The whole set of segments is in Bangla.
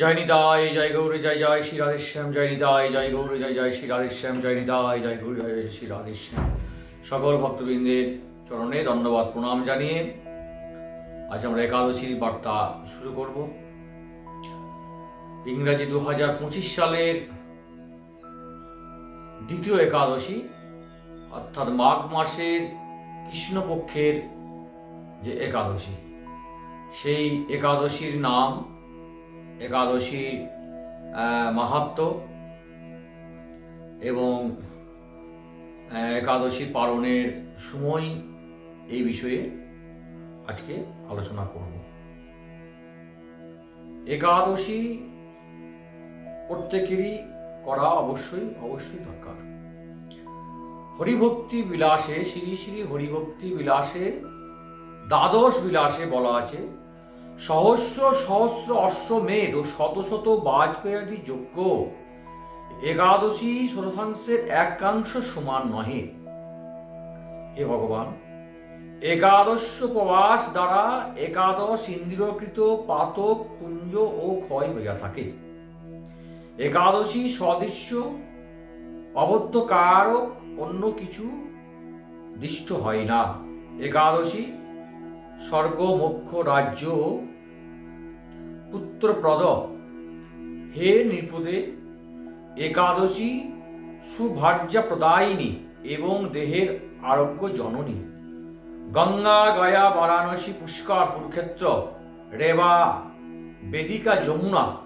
জয় নিতাই জয় গৌরে, জয় জয় শ্রী রাধেশ্যাম জয় নিতাই জয় গৌরে, জয় জয় শ্রী রাধেশ্যাম জয় নিতাই জয় গৌরে, জয় জয় শ্রী রাধেশ্যাম সকল ভক্তবৃন্দের চরণে ধন্যবাদ, প্রণাম জানিয়ে আজ আমরা একাদশীর বার্তা শুরু করব। ইংরাজি দু হাজার পঁচিশ সালের দ্বিতীয় একাদশী, অর্থাৎ মাঘ মাসের কৃষ্ণপক্ষের যে একাদশী, সেই একাদশীর নাম একাদশীর আহ, মাহাত্ম্য এবং আহ, একাদশীর পালনের সময় এই বিষয়ে আজকে আলোচনা করব। একাদশী প্রত্যেকেরই করা অবশ্যই অবশ্যই দরকার। হরিভক্তি বিলাসে শ্রী শ্রী হরিভক্তি বিলাসে দ্বাদশ বিলাসে বলা আছে সহস্র সহস্র অশ্বমেধ ও শত শত বাজপেয়ী যজ্ঞ। একাদশী শতাংশের একাংশ সমান নহে। হে ভগবান, একাদশ প্রবাস দ্বারা একাদশ ইন্দ্রিয়কৃত পাতক, পুঞ্জ ও ক্ষয় হইয়া থাকে। একাদশী সদৃশ্য অবত্যকারক অন্য কিছু দৃষ্ট হয় না। একাদশী স্বর্গ রাজ্য। পুত্রপ্রদ, হে নৃপদে একাদশী সুভার্যা প্রদায়িনী এবং দেহের আরোগ্য জননী। গঙ্গা, গয়া, বারাণসী, পুষ্কর, কুরুক্ষেত্র, রেবা, বেদিকা, যমুনা,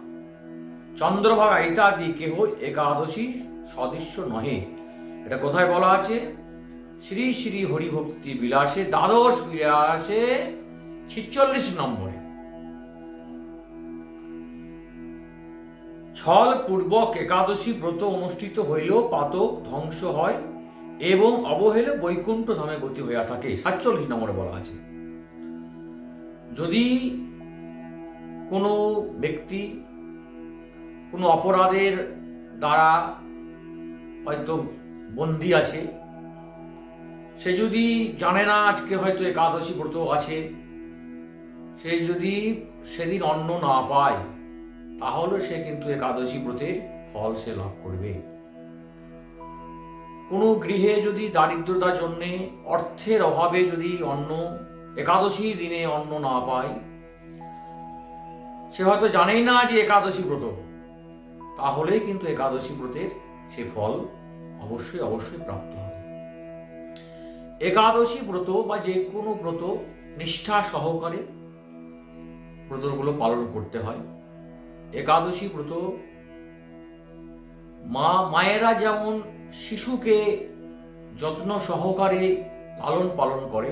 চন্দ্রভাগা ইত্যাদি কেহ একাদশী সদৃশ্য নহে। এটা কোথায় বলা আছে? শ্রী শ্রী হরিভক্তি বিলাসে দ্বাদশ বিলাসে ছিচল্লিশ নম্বরে। ছল পূর্বক একাদশী ব্রত অনুষ্ঠিত হইলেও পাতক ধ্বংস হয় এবং অবহেলে বৈকুণ্ঠ ধামে গতি হইয়া থাকে, সাতচল্লিশ নম্বরে বলা আছে। যদি কোনো ব্যক্তি কোনো অপরাধের দ্বারা হয়তো বন্দি আছে সে যদি জানে না আজকে হয়তো একাদশী ব্রত আছে, সে যদি সেদিন অন্ন না পায়, তাহলে সে কিন্তু একাদশী ব্রতের ফল সে লাভ করবে। কোনো গৃহে যদি দারিদ্রতার জন্যে, অর্থের অভাবে যদি অন্ন, একাদশীর দিনে অন্ন না পায়, সে হয়তো জানেই না যে একাদশী ব্রত, তাহলেই কিন্তু একাদশী ব্রতের সে ফল অবশ্যই অবশ্যই প্রাপ্ত একাদশী ব্রত বা যে কোনো ব্রত নিষ্ঠা সহকারে ব্রতগুলো পালন করতে হয়। একাদশী ব্রত মা মায়েরা যেমন শিশুকে যত্ন সহকারে লালন পালন করে,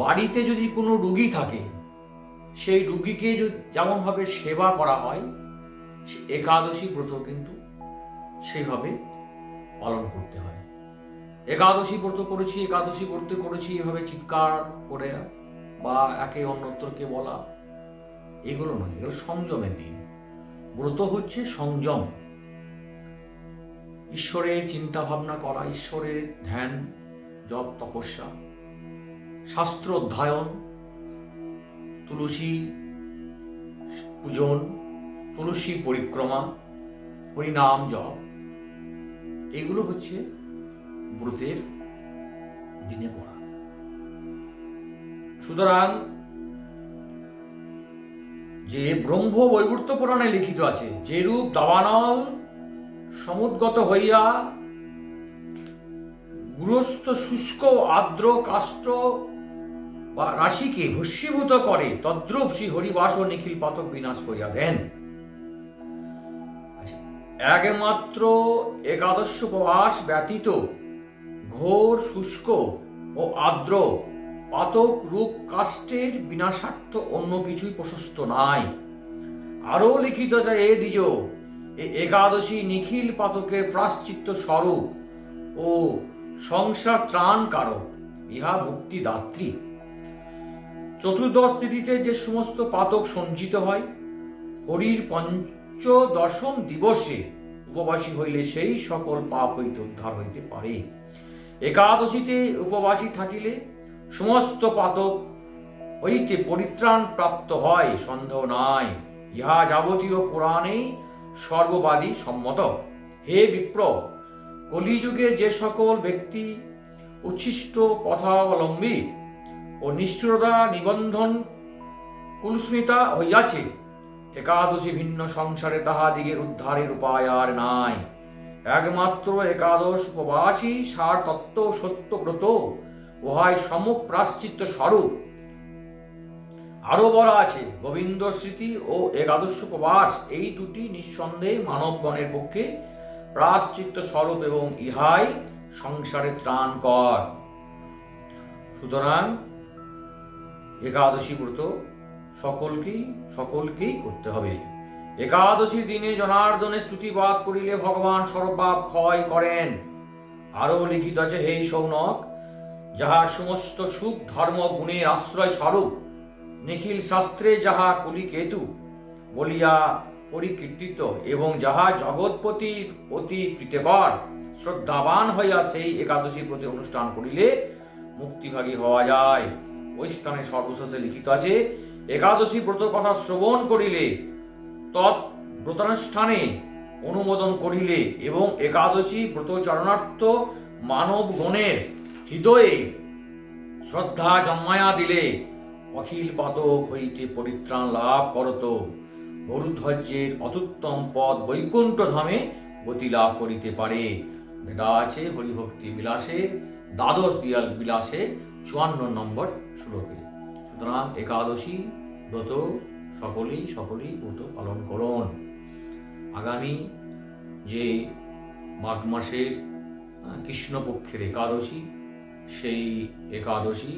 বাড়িতে যদি কোনো রুগী থাকে, সেই রুগীকে যেমনভাবে সেবা করা হয় একাদশী ব্রত কিন্তু সেইভাবে পালন করতে হয়। একাদশী ব্রত করেছি, একাদশী করতে করেছি, এভাবে চিৎকার করে বা একে অন্যত্রকে বলা, এগুলো নয়, এগুলো সংযমের দিন ব্রত হচ্ছে সংযম। ঈশ্বরের চিন্তা ভাবনা করা, ঈশ্বরের ধ্যান, জপ, তপস্যা। শাস্ত্র অধ্যয়ন, তুলসী পূজন, তুলসী পরিক্রমা, হরিনাম জপ, এগুলো হচ্ছে ব্রতের দিনে করা। সুতরাং যে ব্রহ্ম বৈবর্ত পুরাণে লিখিত আছে যেরূপ দাবানল সমুদ্গত হইয়া গুরস্থ শুষ্ক আর্দ্র কাষ্ট বা রাশিকে ভস্মীভূত করে তদ্রূপ শ্রী হরিবাস ও নিখিল পাতক বিনাশ করিয়া দেন। আচ্ছা, একমাত্র একাদশ উপবাস ব্যতীত ঘোর, শুষ্ক ও আর্দ্র। পাতক রূপ কাষ্টের বিনাশার্থ অন্য কিছুই প্রশস্ত নাই। আরও লিখিত যায় এ দ্বিজ এই একাদশী নিখিল পাতকের প্রাশ্চিত্য স্বরূপ ও সংসার ত্রাণ কারক ইহা মুক্তিদাত্রী। চতুর্দশ তিথিতে যে সমস্ত পাতক সঞ্চিত হয়, হরির পঞ্চদশম দিবসে উপবাসী হইলে সেই সকল পাপ হইতে উদ্ধার হইতে পারে। একাদশীতে উপবাসী থাকিলে সমস্ত পাতক হইতে পরিত্রাণ প্রাপ্ত হয়, সন্দেহ নাই। ইহা যাবতীয় পুরাণেই সর্ববাদী সম্মত। হে বিপ্র, কলিযুগে যে সকল ব্যক্তি উচ্ছিষ্ট পথাবলম্বী ও নিষ্ঠুরতা নিবন্ধন কুলস্মিতা হইয়াছে, একাদশী ভিন্ন সংসারে তাহাদিগের উদ্ধারের উপায় আর নাই। একমাত্র একাদশ উপবাসী সার তত্ত্ব সত্যব্রত, উহাই সমুখ প্রাশ্চিত্য স্বরূপ। আরও বলা আছে, গোবিন্দ স্মৃতি ও একাদশ উপবাস, এই দুটি নিঃসন্দেহে মানবগণের পক্ষে প্রাশ্চিত্য স্বরূপ এবং ইহাই সংসারে ত্রাণ কর সুতরাং একাদশী ব্রত সকলকেই সকলকেই করতে হবে। একাদশীর দিনে জনার্দনে স্তুতিবাদ করিলে ভগবান সর্বপাপ ক্ষয় করেন। আরও লিখিত আছে, হে সৌনক, যাহা সমস্ত সুখ ধর্ম গুণের আশ্রয় স্বরূপ, নিখিল শাস্ত্রে যাহা কলিকেতু বলিয়া পরিকীর্তিত এবং যাহা জগৎপতির অতি প্রীতিকর, শ্রদ্ধাবান হইয়া সেই একাদশী প্রতি অনুষ্ঠান করিলে মুক্তিভাগী হওয়া যায়। ওই স্থানে সর্বশেষে লিখিত আছে, একাদশী ব্রত কথা শ্রবণ করিলে তৎ ব্রতানুষ্ঠানে অনুমোদন করিলে এবং একাদশী ব্রতচরণার্থ মানবগণের হৃদয়ে শ্রদ্ধা জন্মায়া দিলে অখিল পাতক হইতে পরিত্রাণ লাভ করত। গরুধ্বজ্যের অতুত্তম পদ বৈকুণ্ঠ ধামে গতি লাভ করিতে পারে। এটা আছে, হরিভক্তি বিলাসে, দ্বাদশ বিয়াল বিলাসে, চুয়ান্ন নম্বর শ্লোকে। সুতরাং একাদশী ব্রত সকলেই সকলেই ব্রত পালন করুন। আগামী যে মাঘ মাসের কৃষ্ণপক্ষের একাদশী, সেই একাদশী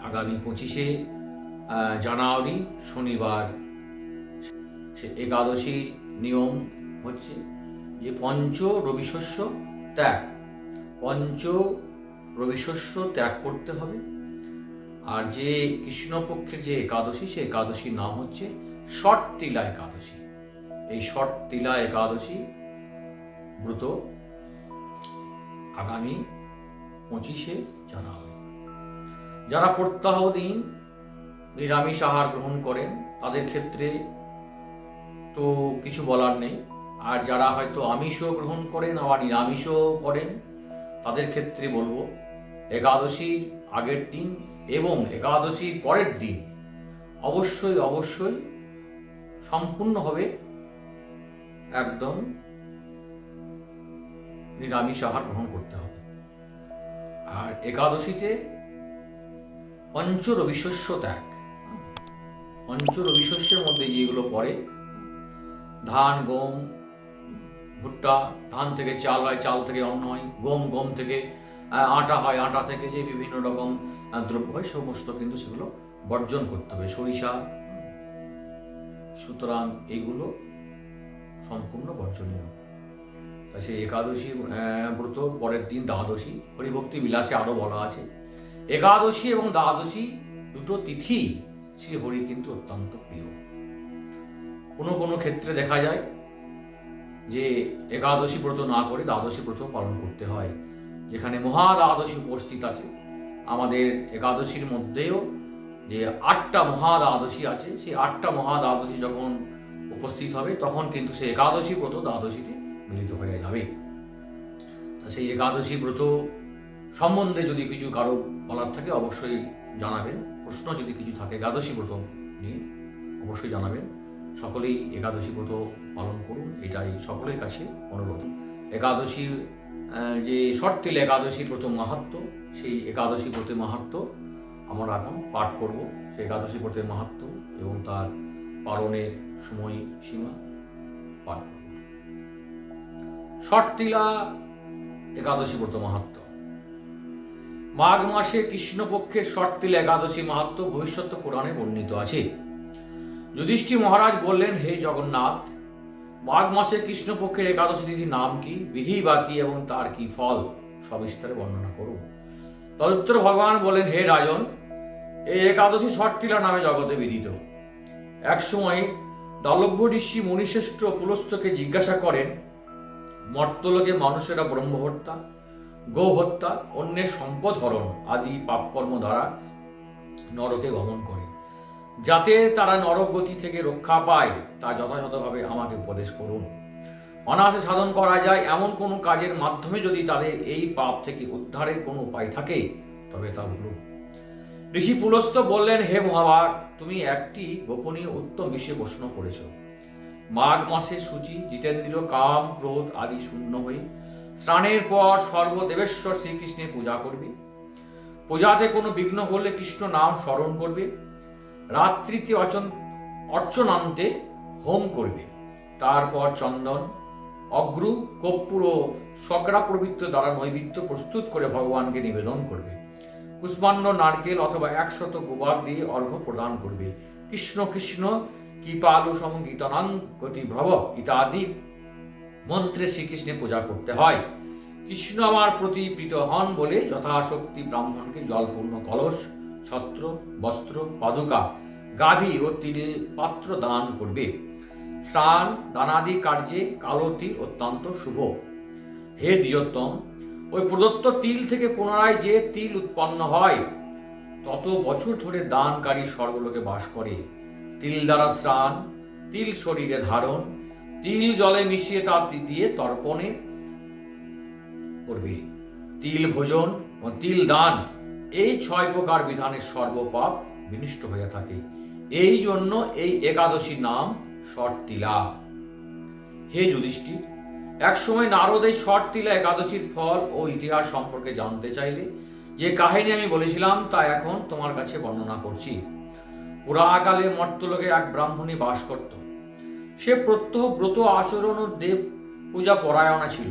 আগামী পঁচিশে জানুয়ারি, শনিবার। সে একাদশীর নিয়ম হচ্ছে যে পঞ্চ রবিশস্য ত্যাগ। পঞ্চ রবিশস্য ত্যাগ করতে হবে। আর যে কৃষ্ণপক্ষের যে একাদশী, সে একাদশীর নাম হচ্ছে ষট তিলা একাদশী। এই ষট তিলা একাদশী ব্রত আগামী পঁচিশে জানুয়ারি। যারা প্রত্যাহ দিন নিরামিষ আহার গ্রহণ করেন, তাদের ক্ষেত্রে তো কিছু বলার নেই। আর যারা হয়তো আমিষও গ্রহণ করেন, আবার নিরামিষও করেন, তাদের ক্ষেত্রে বলব, একাদশীর আগের দিন এবং একাদশীর পরের দিন অবশ্যই অবশ্যই সম্পূর্ণভাবে একদম নিরামিষ আহার গ্রহণ করতে হবে। আর একাদশীতে পঞ্চ রবিশস্য ত্যাগ। পঞ্চ রবিশস্যের মধ্যে যেগুলো পড়ে, ধান, গম, ভুট্টা, ধান থেকে চাল হয়, চাল থেকে অন্ন হয়, গম গম থেকে আটা হয়, আটা থেকে যে বিভিন্ন রকম দ্রব্য হয়, সমস্ত কিন্তু সেগুলো বর্জন করতে হবে। সরিষা, সুতরাং এইগুলো সম্পূর্ণ বর্জনীয়। তা সেই একাদশী ব্রত, পরের দিন দ্বাদশী, হরিভক্তি বিলাসে আরও বলা আছে। একাদশী এবং দ্বাদশী দুটো তিথি শ্রী হরি কিন্তু অত্যন্ত প্রিয়। কোনো কোনো ক্ষেত্রে দেখা যায় যে একাদশী ব্রত না করে দ্বাদশী ব্রত পালন করতে হয়। যেখানে মহা দ্বাদশী উপস্থিত আছে। আমাদের একাদশীর মধ্যেও যে আটটা মহা দ্বাদশী আছে সেই আটটা মহা দ্বাদশী যখন উপস্থিত হবে তখন কিন্তু সেই একাদশী ব্রত দ্বাদশীতে মিলিত হয়ে যাবে। সেই একাদশী ব্রত সম্বন্ধে যদি কিছু কারও বলার থাকে অবশ্যই জানাবেন। প্রশ্ন যদি কিছু থাকে একাদশী ব্রত নিয়ে অবশ্যই জানাবেন। সকলেই একাদশী ব্রত পালন করুন এটাই সকলের কাছে অনুরোধ। একাদশীর আহ, যে শর্তিল একাদশী ব্রত মাহাত্ম, সেই একাদশী ব্রতের মাহাত্ম আমরা এখন পাঠ করব। সেই একাদশী ব্রতের মাহাত্ম এবং তার পালনের সময় সীমা পাঠ করব। শর্তিলা একাদশী ব্রত মাহাত্ম। মাঘ মাসে কৃষ্ণপক্ষের শর্তিল একাদশী মাহাত্ম ভবিষ্যৎ পুরাণে বর্ণিত আছে। যুধিষ্ঠি মহারাজ বললেন, হে জগন্নাথ মাঘ মাসে কৃষ্ণপক্ষের একাদশী তিথির নাম কি? বিধি বা কি এবং তার কি ফল? সবিস্তারে বর্ণনা করুন। তদুত্তর ভগবান বলেন, হে রাজন, এই একাদশী শর্তিলা নামে জগতে বিদিত। একসময় দালভ্য ঋষি মুনিশ্রেষ্ঠ পুলস্তকে জিজ্ঞাসা করেন, মর্তলোকে মানুষেরা ব্রহ্মহত্যা, গোহত্যা, অন্যের সম্পদ হরণ আদি পাপকর্ম দ্বারা নরকে গমন করে। যাতে তারা নরগতি থেকে রক্ষা পায়, তা যথাযথভাবে আমাকে উপদেশ করুন। অনায়াসে সাধন করা যায়, এমন কোনো কাজের মাধ্যমে যদি তাদের এই পাপ থেকে উদ্ধারের কোনো উপায় থাকে, তবে তা বলুন ঋষি পুলস্ত বললেন, হে মহাভাগ তুমি একটি গোপনীয় উত্তম বিষয়ে প্রশ্ন করেছ। মাঘ মাসে সূচি, জিতেন্দ্র, কাম, ক্রোধ আদি শূন্য হয়ে স্নানের পর সর্বদেবেশ্বর শ্রীকৃষ্ণের পূজা করবে। পূজাতে কোনো বিঘ্ন হলে কৃষ্ণ নাম স্মরণ করবে। রাত্রিতে অচন অর্চনান্তে হোম করবে। তারপর চন্দন, অগ্রু, কর্পূর ও সকরা প্রবৃত্ত দ্বারা নৈবেদ্য প্রস্তুত করে ভগবানকে নিবেদন করবে। কুষ্মাণ্ড, নারকেল অথবা একশত গোবাক দিয়ে অর্ঘ্য প্রদান করবে। কৃষ্ণ কৃষ্ণ, কৃপালু সমগীতনাং গতি ভ্রব ইত্যাদি মন্ত্রে শ্রীকৃষ্ণে পূজা করতে হয়। কৃষ্ণ আমার প্রতি প্রীত হন বলে যথাশক্তি ব্রাহ্মণকে জলপূর্ণ কলস ছত্র, বস্ত্র, পাদুকা, গাভী ও তিল পাত্র দান করবে। স্নান, দানাদি কার্যে কালো তিল অত্যন্ত শুভ। হে দ্বিজোত্তম, ওই প্রদত্ত তিল থেকে পুনরায় যে তিল উৎপন্ন হয়, তত বছর ধরে দানকারী স্বর্গলোকে বাস করে। তিল দ্বারা স্নান, তিল শরীরে ধারণ, তিল জলে মিশিয়ে তা দিয়ে তর্পণে করবে। তিল ভোজন ও তিল দান এই ছয় প্রকার বিধানের সর্বপাপ বিনিষ্ট হয়ে থাকে। এই জন্য এই একাদশীর নাম শর্তিলা হে যুধিষ্ঠির, একসময় নারদ এই শর্তিলা একাদশীর ফল ও ইতিহাস সম্পর্কে জানতে চাইলে, যে কাহিনী আমি বলেছিলাম তা এখন তোমার কাছে বর্ণনা করছি। পুরাকালে মর্তলোকে এক ব্রাহ্মণী বাস করত। সে প্রত্যহ ব্রত আচরণ ও দেব পূজা পরায়ণা ছিল।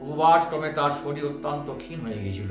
উপবাস ক্রমে তার শরীর অত্যন্ত ক্ষীণ হয়ে গিয়েছিল।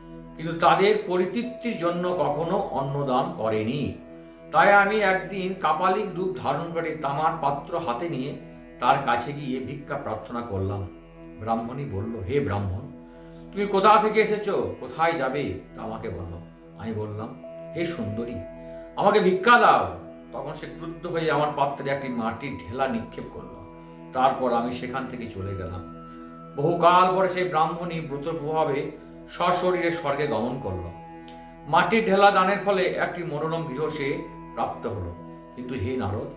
কিন্তু তাদের পরিতৃপ্তির জন্য কখনো অন্নদান করেনি। তাই আমি একদিন কাপালিক রূপ ধারণ করে তামার পাত্র হাতে নিয়ে তার কাছে গিয়ে ভিক্ষা প্রার্থনা করলাম। ব্রাহ্মণী বলল, হে ব্রাহ্মণ, তুমি কোথা থেকে এসেছ? কোথায় যাবে? তা আমাকে বলো আমি বললাম, হে সুন্দরী, আমাকে ভিক্ষা দাও। তখন সে ক্রুদ্ধ হয়ে আমার পাত্রে একটি মাটির ঢেলা নিক্ষেপ করল। তারপর আমি সেখান থেকে চলে গেলাম। বহুকাল পরে সেই ব্রাহ্মণী ব্রত প্রভাবে সশরীরে স্বর্গে গমন করল। মাটির ঢেলা দানের ফলে একটি মনোরম গৃহ সে প্রাপ্ত হলো। কিন্তু হে নারদ,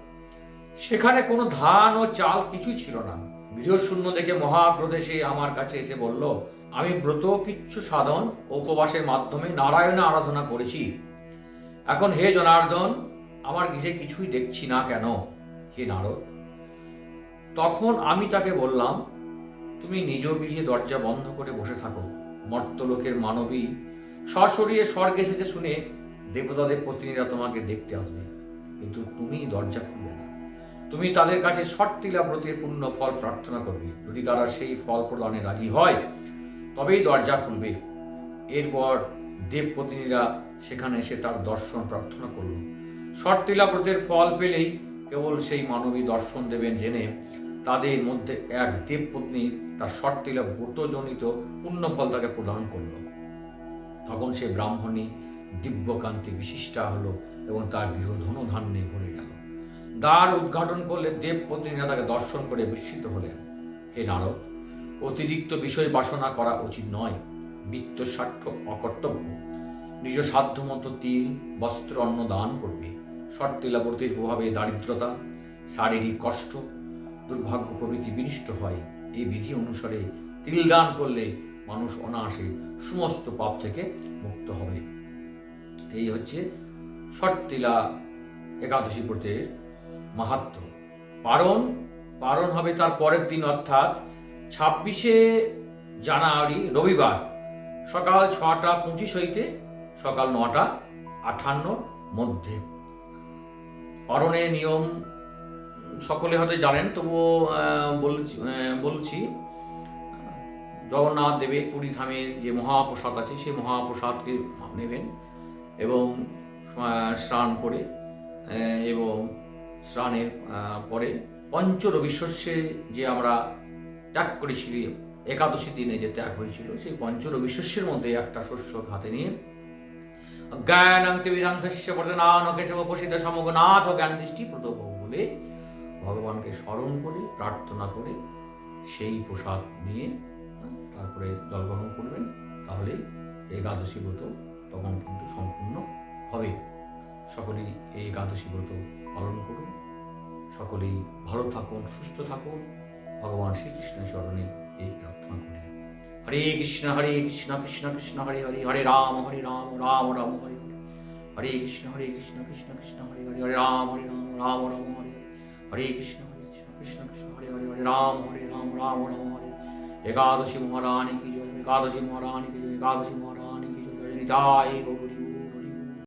সেখানে কোনো ধান ও চাল কিছুই ছিল না। গৃহশূন্য দেখে মহাক্রোধে সে আমার কাছে এসে বলল, আমি ব্রত, কিচ্ছু সাধন উপবাসের মাধ্যমে নারায়ণ আরাধনা করেছি। এখন হে জনার্দন, আমার গৃহে কিছুই দেখছি না কেন? হে নারদ, তখন আমি তাকে বললাম, তুমি নিজ গৃহে দরজা বন্ধ করে বসে থাকো। মর্তলোকের মানবী, সশরীরে স্বর্গ এসেছে শুনে দেবতাদের প্রতিনিধিরা তোমাকে দেখতে আসবে। কিন্তু তুমি দরজা খুলবে না। তুমি তাদের কাছে শর্তিলা ব্রতের পূর্ণ ফল প্রার্থনা করবে। যদি তারা সেই ফল প্রদানে রাজি হয়, তবেই দরজা খুলবে। এরপর দেব প্রতিনিধিরা সেখানে এসে তার দর্শন প্রার্থনা করল। শর্তিলা ব্রতের ফল পেলেই কেবল সেই মানবী দর্শন দেবেন জেনে তাদের মধ্যে এক দেবপত্নী তার শর্তিলা ব্রতজনিত পুণ্যফল তাকে প্রদান করল। তখন সে ব্রাহ্মণী দিব্যকান্তি বিশিষ্টা হলো এবং তার গৃহ ধনধান্যে ভরে গেল। দ্বার উদ্ঘাটন করলে দেবপত্নীরা তাকে দর্শন করে বিস্মিত হলেন। হে নারদ, অতিরিক্ত বিষয় বাসনা করা উচিত নয়। বৃত্ত স্বার্থ অকর্তব্য। নিজ সাধ্যমতো তিল, বস্ত্র, অন্ন দান করবে। শর্তিলাবর্তীর প্রভাবে দারিদ্রতা, শারীরিক কষ্ট, দুর্ভাগ্য প্রভৃতি বিনিষ্ট হয়। এই বিধি অনুসারে তিল দান করলে মানুষ অনায়াসে সমস্ত পাপ থেকে মুক্ত হবে। এই হচ্ছে শর্তিলা একাদশী ব্রতের মাহাত্ম। পারণ পারণ হবে তার পরের দিন অর্থাৎ ছাব্বিশে জানুয়ারি, রবিবার। সকাল ছটা পঁচিশ হইতে সকাল নটা আঠান্ন মধ্যে। পারণের নিয়ম সকলে হয়তো জানেন, তবুও বলছি বলছি জগন্নাথ দেবের পুরী ধামের যে মহাপ্রসাদ আছে, সেই মহাপ্রসাদকে নেবেন এবং স্নান করে এবং স্নানের পরে পঞ্চ রবিশস্যে যে আমরা ত্যাগ করেছি একাদশী দিনে যে ত্যাগ হয়েছিল, সেই পঞ্চ রবিশস্যের মধ্যে একটা শস্য হাতে নিয়ে জ্ঞান বিরান্ধস্য বর্তনান কেশব উপসিত সমগনাথ জ্ঞান দৃষ্টি প্রদব বলে ভগবানকে স্মরণ করে প্রার্থনা করে সেই প্রসাদ নিয়ে হ্যাঁ, তারপরে জল গ্রহণ করবেন তাহলে একাদশী ব্রত তখন কিন্তু সম্পূর্ণ হবে। সকলেই এই একাদশী ব্রত পালন করুন। সকলেই ভালো থাকুন সুস্থ থাকুন। ভগবান শ্রীকৃষ্ণের চরণে এই প্রার্থনা করি। হরে কৃষ্ণ হরে কৃষ্ণ কৃষ্ণ কৃষ্ণ হরে হরে হরে রাম হরে রাম রাম রাম হরে হরে। হরে কৃষ্ণ হরে কৃষ্ণ কৃষ্ণ কৃষ্ণ হরে হরে হরে রাম হরে রাম রাম রাম হরে। হরে কৃষ্ণ হরে কৃষ্ণ কৃষ্ণ কৃষ্ণ, হরে হরে হরে, রাম হরে, রাম রাম রাম, হরে। একাদশী মহারানী কি জয়, একাদশী মহারানী কি জয়, একাদশী মহারানী কি জয় নিতাই গৌর।